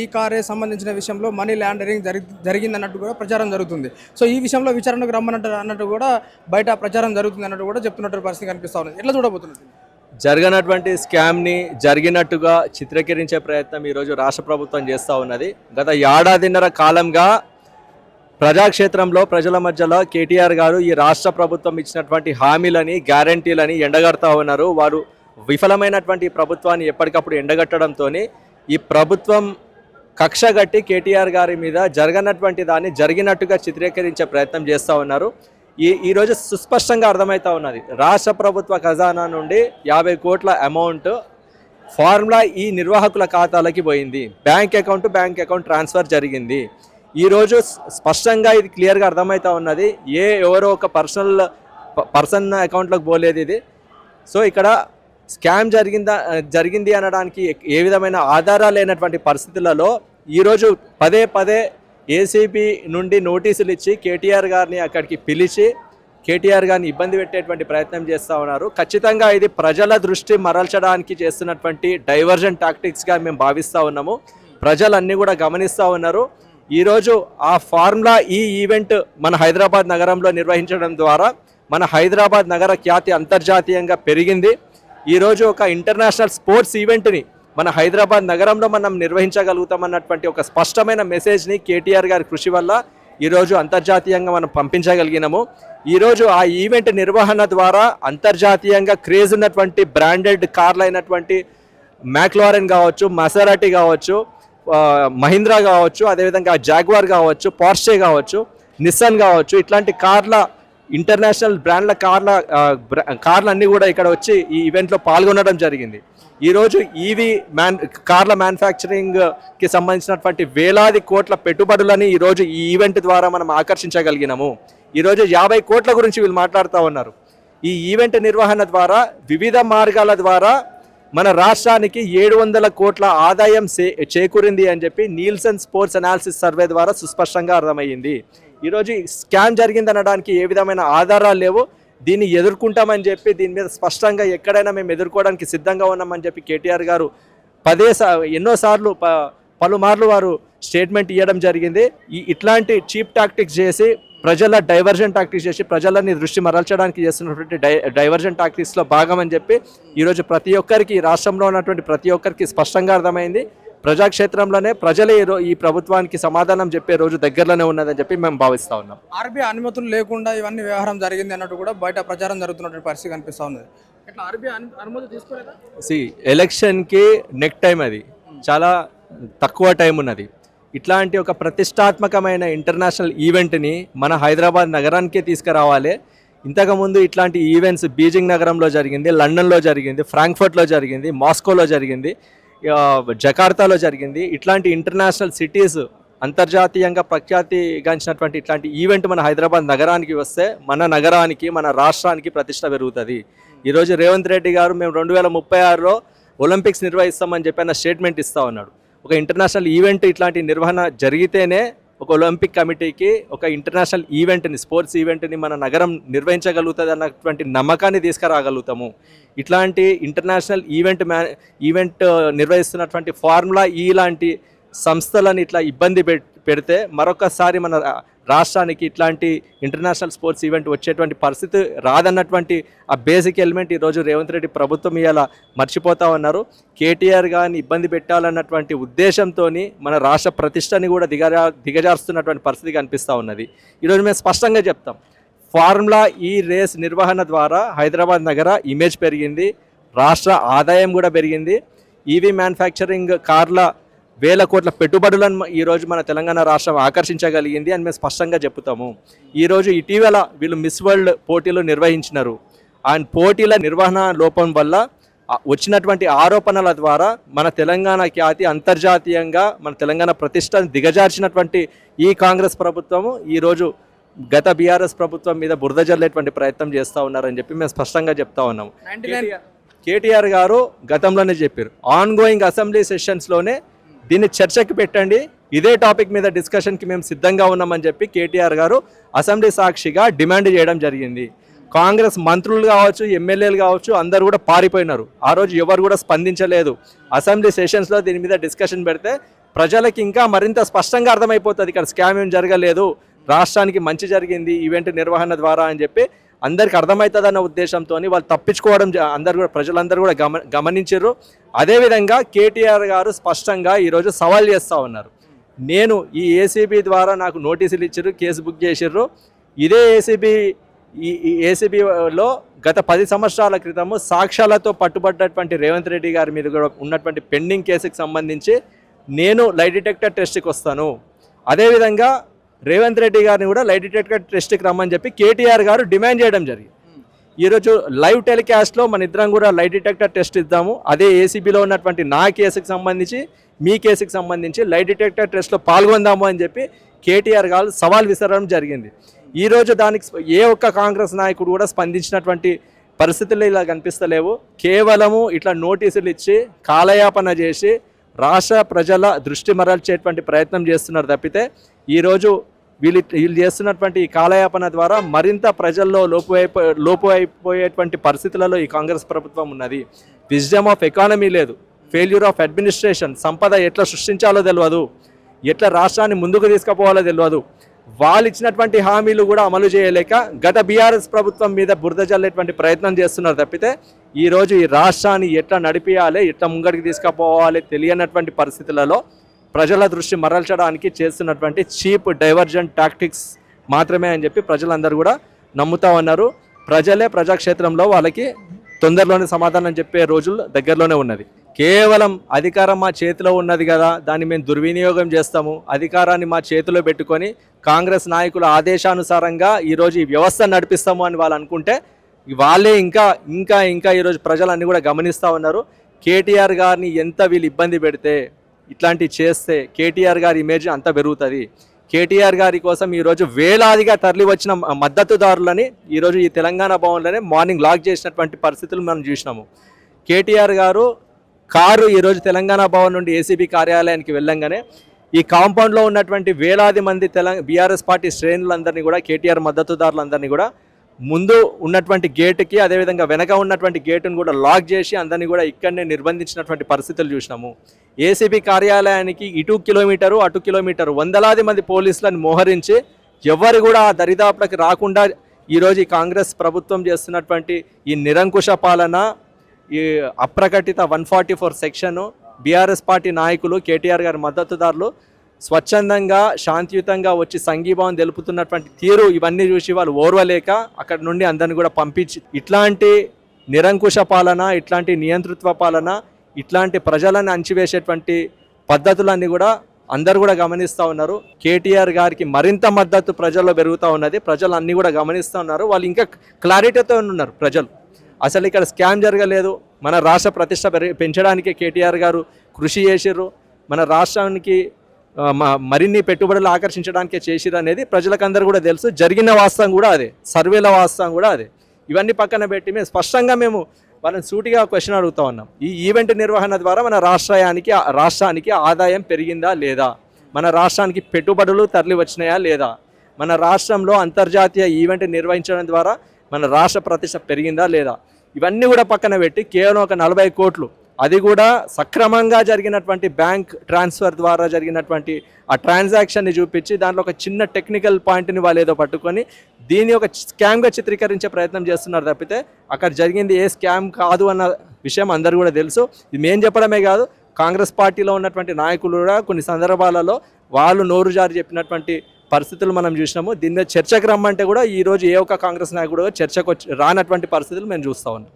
ఈ కారే సంబంధించిన విషయంలో మనీ ల్యాండరింగ్ జరి జరిగిందన్నట్టు కూడా ప్రచారం జరుగుతుంది. సో ఈ విషయంలో విచారణకు రమ్మన్నట్టు అన్నట్టు కూడా బయట ప్రచారం జరుగుతుంది అన్నట్టు కూడా చెప్తున్నట్టు పరిస్థితి కనిపిస్తూ ఉంది ఎట్లా చూడబోతున్నది జరగనటువంటి స్కామ్ని జరిగినట్టుగా చిత్రీకరించే ప్రయత్నం ఈరోజు రాష్ట్ర ప్రభుత్వం చేస్తూ ఉన్నది. గత ఏడాదిన్నర కాలంగా ప్రజాక్షేత్రంలో ప్రజల మధ్యలో కేటీఆర్ గారు ఈ రాష్ట్ర ప్రభుత్వం ఇచ్చినటువంటి హామీలని గ్యారంటీలని ఎండగడతా ఉన్నారు. వారు విఫలమైనటువంటి ప్రభుత్వాన్ని ఎప్పటికప్పుడు ఎండగట్టడంతో ఈ ప్రభుత్వం కక్ష గట్టి కేటీఆర్ గారి మీద జరగనటువంటి దాన్ని జరిగినట్టుగా చిత్రీకరించే ప్రయత్నం చేస్తూ ఉన్నారు. ఈ ఈరోజు సుస్పష్టంగా అర్థమవుతా ఉన్నది. రాష్ట్ర ప్రభుత్వ ఖజానా నుండి యాభై కోట్ల అమౌంట్ ఫార్ములా ఈ నిర్వాహకుల ఖాతాలకి పోయింది. Bank account bank account transfer జరిగింది. ఈరోజు స్పష్టంగా ఇది క్లియర్గా అర్థమవుతా ఉన్నది. ఏ ఎవరో ఒక పర్సనల్ పర్సన్ అకౌంట్లోకి పోలేదు ఇది. సో ఇక్కడ స్కామ్ జరిగిందా జరిగింది అనడానికి ఏ విధమైన ఆధారాలు లేనటువంటి పరిస్థితులలో ఈరోజు పదే పదే ఏసీబీ నుండి నోటీసులు ఇచ్చి కేటీఆర్ గారిని అక్కడికి పిలిచి కేటీఆర్ గారిని ఇబ్బంది పెట్టేటువంటి ప్రయత్నం చేస్తూ ఉన్నారు. ఖచ్చితంగా ఇది ప్రజల దృష్టి మరల్చడానికి చేస్తున్నటువంటి డైవర్జన్ టాక్టిక్స్గా మేము భావిస్తూ ఉన్నాము. ప్రజలన్నీ కూడా గమనిస్తూ ఉన్నారు. ఈరోజు ఆ ఫార్ములా ఈ ఈవెంట్ మన హైదరాబాద్ నగరంలో నిర్వహించడం ద్వారా మన హైదరాబాద్ నగర ఖ్యాతి అంతర్జాతీయంగా పెరిగింది. ఈరోజు ఒక ఇంటర్నేషనల్ స్పోర్ట్స్ ఈవెంట్ని మన హైదరాబాద్ నగరంలో మనం నిర్వహించగలుగుతామన్నటువంటి ఒక స్పష్టమైన మెసేజ్ని కేటీఆర్ గారి కృషి వల్ల ఈరోజు అంతర్జాతీయంగా మనం పంపించగలిగినాము. ఈరోజు ఆ ఈవెంట్ నిర్వహణ ద్వారా అంతర్జాతీయంగా క్రేజ్ ఉన్నటువంటి బ్రాండెడ్ కార్లు అయినటువంటి మ్యాక్లారెన్ కావచ్చు మసరాటి కావచ్చు మహీంద్రా కావచ్చు అదేవిధంగా జాగ్వార్ కావచ్చు పార్షే కావచ్చు నిస్సాన్ కావచ్చు ఇట్లాంటి కార్ల ఇంటర్నేషనల్ బ్రాండ్ల కార్ల బ్రా- కార్లు అన్నీ కూడా ఇక్కడ వచ్చి ఈ ఈవెంట్లో పాల్గొనడం జరిగింది. ఈరోజు ఈవీ మ్యాన్ కార్ల మ్యానుఫ్యాక్చరింగ్కి సంబంధించినటువంటి వేలాది కోట్ల పెట్టుబడులని ఈరోజు ఈ ఈవెంట్ ద్వారా మనం ఆకర్షించగలిగినాము. ఈరోజు యాభై కోట్ల గురించి వీళ్ళు మాట్లాడుతూ ఉన్నారు. ఈ ఈవెంట్ నిర్వహణ ద్వారా వివిధ మార్గాల ద్వారా మన రాష్ట్రానికి ఏడు వందల కోట్ల ఆదాయం చే- చేకూరింది అని చెప్పి నీల్సన్ స్పోర్ట్స్ అనాలిసిస్ సర్వే ద్వారా సుస్పష్టంగా అర్థమయ్యింది. ఈరోజు స్కామ్ జరిగింది అనడానికి ఏ విధమైన ఆధారాలు లేవు. దీన్ని ఎదుర్కొంటామని చెప్పి దీని మీద స్పష్టంగా ఎక్కడైనా మేము ఎదుర్కోవడానికి సిద్ధంగా ఉన్నామని చెప్పి కేటీఆర్ గారు పదే సా ఎన్నోసార్లు ప పలుమార్లు వారు స్టేట్మెంట్ ఇవ్వడం జరిగింది. ఈ ఇట్లాంటి చీప్ టాక్టిక్స్ చేసి ప్రజల డైవర్జన్ టాక్టిక్స్ చేసి ప్రజలని దృష్టి మరల్చడానికి చేస్తున్నటువంటి డై డైవర్జన్ టాక్టిక్స్లో భాగం అని చెప్పి ఈరోజు ప్రతి ఒక్కరికి రాష్ట్రంలో ఉన్నటువంటి ప్రతి ఒక్కరికి స్పష్టంగా అర్థమైంది. ప్రజాక్షేత్రంలోనే ప్రజలే ఈ ప్రభుత్వానికి సమాధానం చెప్పే రోజు దగ్గరలోనే ఉన్నదని చెప్పి మేము భావిస్తా ఉన్నాం. ఆర్బీఐ అనుమతులు లేకుండా ఇవన్నీ వ్యవహారం జరిగింది అన్నట్టు కూడా బయట ప్రచారం జరుగుతున్నటువంటి పరిస్థితి కనిపిస్తా తీసుకోలేదా? సి ఎలక్షన్కి నెక్ టైం అది. చాలా తక్కువ టైం ఉన్నది. ఇట్లాంటి ఒక ప్రతిష్టాత్మకమైన ఇంటర్నేషనల్ ఈవెంట్ని మన హైదరాబాద్ నగరానికే తీసుకురావాలి. ఇంతకుముందు ఇట్లాంటి ఈవెంట్స్ బీజింగ్ నగరంలో జరిగింది లండన్లో జరిగింది ఫ్రాంక్ఫర్ట్లో జరిగింది మాస్కోలో జరిగింది జకార్తాలో జరిగింది. ఇట్లాంటి ఇంటర్నేషనల్ సిటీస్ అంతర్జాతీయంగా ప్రఖ్యాతిగాంచినటువంటి ఇట్లాంటి ఈవెంట్ మన హైదరాబాద్ నగరానికి వస్తే మన నగరానికి మన రాష్ట్రానికి ప్రతిష్ట పెరుగుతుంది. ఈరోజు రేవంత్ రెడ్డి గారు మేము రెండు వేల ముప్పై ఆరులో ఒలింపిక్స్ నిర్వహిస్తామని చెప్పి ఆయన స్టేట్మెంట్ ఇస్తా ఉన్నాడు. ఒక ఇంటర్నేషనల్ ఈవెంట్ ఇట్లాంటి నిర్వహణ జరిగితేనే ఒక ఒలింపిక్ కమిటీకి ఒక ఇంటర్నేషనల్ ఈవెంట్ని స్పోర్ట్స్ ఈవెంట్ని మన నగరం నిర్వహించగలుగుతుంది అన్నటువంటి నమ్మకాన్ని తీసుకురాగలుగుతాము. ఇట్లాంటి ఇంటర్నేషనల్ ఈవెంట్ మ్యా ఈవెంట్ నిర్వహిస్తున్నటువంటి ఫార్ములా ఈ e లాంటి సంస్థలను ఇట్లా ఇబ్బంది పెడితే మరొకసారి మన రాష్ట్రానికి ఇట్లాంటి ఇంటర్నేషనల్ స్పోర్ట్స్ ఈవెంట్ వచ్చేటువంటి పరిస్థితి రాదన్నటువంటి ఆ బేసిక్ ఎలిమెంట్ ఈరోజు రేవంత్ రెడ్డి ప్రభుత్వం ఇలా మర్చిపోతా ఉన్నారు. కేటీఆర్ కానీ ఇబ్బంది పెట్టాలన్నటువంటి ఉద్దేశంతో మన రాష్ట్ర ప్రతిష్టని కూడా దిగజా దిగజారుస్తున్నటువంటి పరిస్థితి కనిపిస్తూ ఉన్నది. ఈరోజు మేము స్పష్టంగా చెప్తాం. ఫార్ములా ఈ రేస్ నిర్వహణ ద్వారా హైదరాబాద్ నగర ఇమేజ్ పెరిగింది. రాష్ట్ర ఆదాయం కూడా పెరిగింది. ఈవీ మ్యానుఫ్యాక్చరింగ్ కార్ల వేల కోట్ల పెట్టుబడులను ఈరోజు మన తెలంగాణ రాష్ట్రం ఆకర్షించగలిగింది అని మేము స్పష్టంగా చెప్తాము ఈరోజు ఇటీవల వీళ్ళు మిస్ వరల్డ్ పోటీలు నిర్వహించినారు. ఆ పోటీల నిర్వహణ లోపం వల్ల వచ్చినటువంటి ఆరోపణల ద్వారా మన తెలంగాణ ఖ్యాతి అంతర్జాతీయంగా మన తెలంగాణ ప్రతిష్టను దిగజార్చినటువంటి ఈ కాంగ్రెస్ ప్రభుత్వము ఈరోజు గత బీఆర్ఎస్ ప్రభుత్వం మీద బురద జల్లేటువంటి ప్రయత్నం చేస్తూ ఉన్నారని చెప్పి మేము స్పష్టంగా చెప్తా ఉన్నాము. కేటీఆర్ గారు గతంలోనే చెప్పారు. ఆన్ గోయింగ్ అసెంబ్లీ సెషన్స్లోనే దీన్ని చర్చకి పెట్టండి. ఇదే టాపిక్ మీద డిస్కషన్కి మేము సిద్ధంగా ఉన్నామని చెప్పి కేటీఆర్ గారు అసెంబ్లీ సాక్షిగా డిమాండ్ చేయడం జరిగింది. కాంగ్రెస్ మంత్రులు కావచ్చు ఎమ్మెల్యేలు కావచ్చు అందరు కూడా పారిపోయినారు. ఆ రోజు ఎవరు కూడా స్పందించలేదు. అసెంబ్లీ సెషన్స్లో దీని మీద డిస్కషన్ పెడితే ప్రజలకి ఇంకా మరింత స్పష్టంగా అర్థమైపోతుంది. ఇక్కడ స్కామ్ ఏం జరగలేదు. రాష్ట్రానికి మంచి జరిగింది ఈవెంట్ నిర్వహణ ద్వారా అని చెప్పి అందరికి అర్థమవుతుందన్న ఉద్దేశంతో వాళ్ళు తప్పించుకోవడం అందరు కూడా ప్రజలందరూ కూడా గమ గమనించారు అదేవిధంగా కేటీఆర్ గారు స్పష్టంగా ఈరోజు సవాల్ చేస్తూ ఉన్నారు. నేను ఈ ఏసీబీ ద్వారా నాకు నోటీసులు ఇచ్చారు కేసు బుక్ చేసిర్రు. ఇదే ఏసీబీ ఈ ఈ ఏసీబీలో గత పది సంవత్సరాల క్రితము సాక్ష్యాలతో పట్టుబడ్డటువంటి రేవంత్ రెడ్డి గారి మీద కూడా ఉన్నటువంటి పెండింగ్ కేసుకి సంబంధించి నేను లై డిటెక్టర్ టెస్ట్కి వస్తాను అదేవిధంగా రేవంత్ రెడ్డి గారిని కూడా లైట్ డిటెక్టర్ టెస్ట్కి రమ్మని చెప్పి కేటీఆర్ గారు డిమాండ్ చేయడం జరిగింది. ఈరోజు లైవ్ టెలికాస్ట్లో మన ఇద్దరం కూడా లైట్ డిటెక్టర్ టెస్ట్ ఇద్దాము. అదే ఏసీబీలో ఉన్నటువంటి నా కేసుకి సంబంధించి మీ కేసుకి సంబంధించి లైట్ డిటెక్టర్ టెస్ట్లో పాల్గొందాము అని చెప్పి కేటీఆర్ గారు సవాల్ విసరడం జరిగింది. ఈరోజు దానికి ఏ ఒక్క కాంగ్రెస్ నాయకుడు కూడా స్పందించినటువంటి పరిస్థితులు ఇలా కనిపిస్తలేవు. కేవలము ఇట్లా నోటీసులు ఇచ్చి కాలయాపన చేసి రాష్ట్ర ప్రజల దృష్టి మరల్చేటువంటి ప్రయత్నం చేస్తున్నారు తప్పితే ఈరోజు వీళ్ళు వీళ్ళు చేస్తున్నటువంటి ఈ కాలయాపన ద్వారా మరింత ప్రజల్లో లోపు లోపు అయిపోయేటువంటి పరిస్థితులలో ఈ కాంగ్రెస్ ప్రభుత్వం ఉన్నది. విజ్డమ్ ఆఫ్ ఎకానమీ లేదు. Failure of administration. సంపద ఎట్లా సృష్టించాలో తెలియదు ఎట్లా రాష్ట్రాన్ని ముందుకు తీసుకుపోవాలో తెలియదు వాళ్ళు ఇచ్చినటువంటి హామీలు కూడా అమలు చేయలేక గత బీఆర్ఎస్ ప్రభుత్వం మీద బురద జల్లేటువంటి ప్రయత్నం చేస్తున్నారు తప్పితే ఈ రోజు ఈ రాష్ట్రాన్ని ఎట్లా నడిపించాలి ఎట్లా ముంగడికి తీసుకుపోవాలి తెలియనటువంటి పరిస్థితులలో ప్రజల దృష్టి మరల్చడానికి చేస్తున్నటువంటి చీప్ డైవర్జెంట్ టాక్టిక్స్ మాత్రమే అని చెప్పి ప్రజలందరూ కూడా నమ్ముతా ఉన్నారు. ప్రజలే ప్రజాక్షేత్రంలో వాళ్ళకి తొందరలోనే సమాధానం చెప్పే రోజులు దగ్గరలోనే ఉన్నది. కేవలం అధికారం మా చేతిలో ఉన్నది కదా దాన్ని మేము దుర్వినియోగం చేస్తాము. అధికారాన్ని మా చేతిలో పెట్టుకొని కాంగ్రెస్ నాయకుల ఆదేశానుసారంగా ఈరోజు ఈ వ్యవస్థ నడిపిస్తాము అని వాళ్ళు అనుకుంటే వాళ్ళే ఇంకా ఇంకా ఇంకా ఈరోజు ప్రజలన్నీ కూడా గమనిస్తూ ఉన్నారు. కేటీఆర్ గారిని ఎంత వీళ్ళు ఇబ్బంది పెడితే ఇట్లాంటివి చేస్తే కేటీఆర్ గారి ఇమేజ్ అంత పెరుగుతుంది. కేటీఆర్ గారి కోసం ఈరోజు వేలాదిగా తరలి వచ్చిన మద్దతుదారులని ఈరోజు ఈ తెలంగాణ భవన్లోనే మార్నింగ్ లాక్ చేసినటువంటి పరిస్థితులు మనం చూసినాము. కేటీఆర్ గారు కారు ఈరోజు తెలంగాణ భవన్ నుండి ఏసీబీ కార్యాలయానికి వెళ్ళంగానే ఈ కాంపౌండ్లో ఉన్నటువంటి వేలాది మంది తెలంగాణ బీఆర్ఎస్ పార్టీ శ్రేణులందరినీ కూడా కేటీఆర్ మద్దతుదారులందరినీ కూడా ముందు ఉన్నటువంటి గేటుకి అదేవిధంగా వెనక ఉన్నటువంటి గేటును కూడా లాక్ చేసి అందరినీ కూడా ఇక్కడనే నిర్బంధించినటువంటి పరిస్థితులు చూసినాము. ఏసీబీ కార్యాలయానికి ఇటు కిలోమీటరు అటు కిలోమీటరు వందలాది మంది పోలీసులను మోహరించి ఎవరు కూడా ఆ దరిదాపులకు రాకుండా ఈరోజు ఈ కాంగ్రెస్ ప్రభుత్వం చేస్తున్నటువంటి ఈ నిరంకుశ పాలన ఈ అప్రకటిత one forty four section BRS party నాయకులు కేటీఆర్ గారి మద్దతుదారులు స్వచ్ఛందంగా శాంతియుతంగా వచ్చి సంఘీభావం తెలుపుతున్నటువంటి తీరు ఇవన్నీ చూసి వాళ్ళు ఓర్వలేక అక్కడ నుండి అందరిని కూడా పంపించి ఇట్లాంటి నిరంకుశ పాలన ఇట్లాంటి నియంతృత్వ పాలన ఇట్లాంటి ప్రజలను అంచివేసేటువంటి పద్ధతులన్నీ కూడా అందరు కూడా గమనిస్తూ ఉన్నారు. కేటీఆర్ గారికి మరింత మద్దతు ప్రజల్లో పెరుగుతూ ఉన్నది. ప్రజలు అన్నీ కూడా గమనిస్తూ ఉన్నారు. వాళ్ళు ఇంకా క్లారిటీతో ఉన్నారు ప్రజలు. అసలు ఇక్కడ స్కామ్ జరగలేదు. మన రాష్ట్ర ప్రతిష్ట పెరి- పెంచడానికి కేటీఆర్ గారు కృషి చేసిర్రు. మన రాష్ట్రానికి మరిన్ని పెట్టుబడులు ఆకర్షించడానికే చేసిర్రు అనేది ప్రజలకందరూ కూడా తెలుసు. జరిగిన వాస్తవం కూడా అదే. సర్వేల వాస్తవం కూడా అదే. ఇవన్నీ పక్కన పెట్టి మేము స్పష్టంగా మేము వాళ్ళని సూటిగా క్వశ్చన్ అడుగుతా ఉన్నాం. ఈ ఈవెంట్ నిర్వహణ ద్వారా మన రాష్ట్రానికి రాష్ట్రానికి ఆదాయం పెరిగిందా లేదా? మన రాష్ట్రానికి పెట్టుబడులు తరలి వచ్చినాయా లేదా? మన రాష్ట్రంలో అంతర్జాతీయ ఈవెంట్ నిర్వహించడం ద్వారా మన రాష్ట్ర ప్రతిష్ట పెరిగిందా లేదా? ఇవన్నీ కూడా పక్కన పెట్టి కేవలం ఒక నలభై కోట్లు అది కూడా సక్రమంగా జరిగినటువంటి బ్యాంక్ ట్రాన్స్ఫర్ ద్వారా జరిగినటువంటి ఆ ట్రాన్సాక్షన్ని చూపించి దాంట్లో ఒక చిన్న టెక్నికల్ పాయింట్ని వాళ్ళు ఏదో పట్టుకొని దీన్ని ఒక స్కామ్గా చిత్రీకరించే ప్రయత్నం చేస్తున్నారు తప్పితే అక్కడ జరిగింది ఏ స్కామ్ కాదు అన్న విషయం అందరూ కూడా తెలుసు. ఇది మేము చెప్పడమే కాదు కాంగ్రెస్ పార్టీలో ఉన్నటువంటి నాయకులు కూడా కొన్ని సందర్భాలలో వాళ్ళు నోరు జారి చెప్పినటువంటి పరిస్థితులు మనం చూసినాము. దీని మీద చర్చకు రమ్మంటే కూడా ఈ రోజు ఏ ఒక్క కాంగ్రెస్ నాయకుడు చర్చకు వచ్చి రానటువంటి పరిస్థితులు మేము చూస్తా ఉన్నాం.